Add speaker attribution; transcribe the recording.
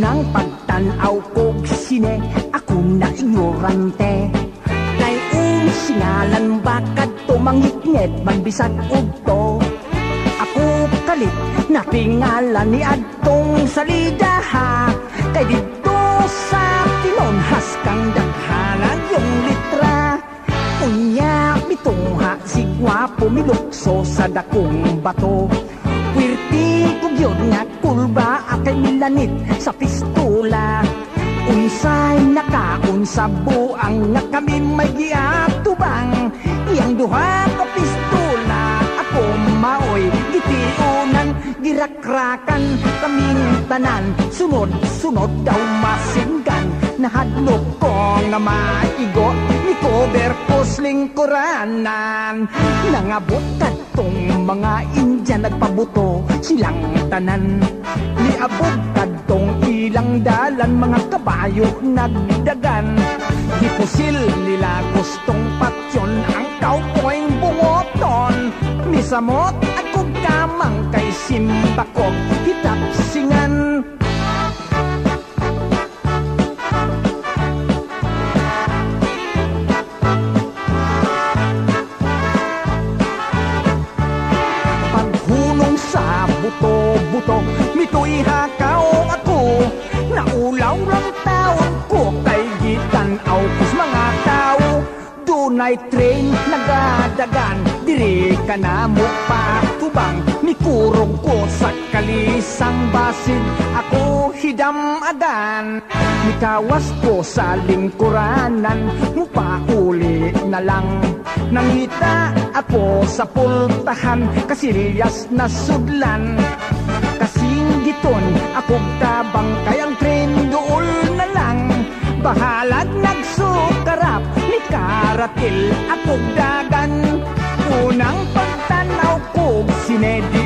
Speaker 1: unang pagtanaw ko sine akong na ignorante Nay singalan bakad tumangiknet magbisag ugto? Ako kalit na tingala ni adtong salida ha? Kay dito sa tinon haskang dakhalang yung litra. Unya mitungha sigwa pumilukso sa dakong bato. Wirti kong yun nga kulba akay milanit sa pistola Unsay nakaon sa buang nga kami may giatubang. Iyang duha ka pistola ako maoy gitiunan. Girakrakan kaming tanan Sunod-sunod daw masinggan. Nahadlok ko nga maigo Ni cover ko lingkuranan Nangabot kadtong mga Indian Nagpabuto silang tanan. Niabot kadtong ilang dalan Mga kabayo nagdagan. Gipusil nila gustong patyon Ang cowboy bungoton Misamot kung kamang kay simbakok Hitapsingan Paghunong hakaw ako Naulaw lang taon ko Kay gitanaw ko sa mga tao. Dunay train nagadagan Diri ka na mo pa. Tubang Mikurog ko sa kalisang basin Ako hidamagan Mikawas ko sa lingkuranan Mupauli na lang. Nangita ako sa pultahan Kasiriyas na sudlan Giton akong tabang Kayang tren dool na lang. Bahalag nagsukarap Ni karatil akong dagan. Unang pagtanaw ko Sinedi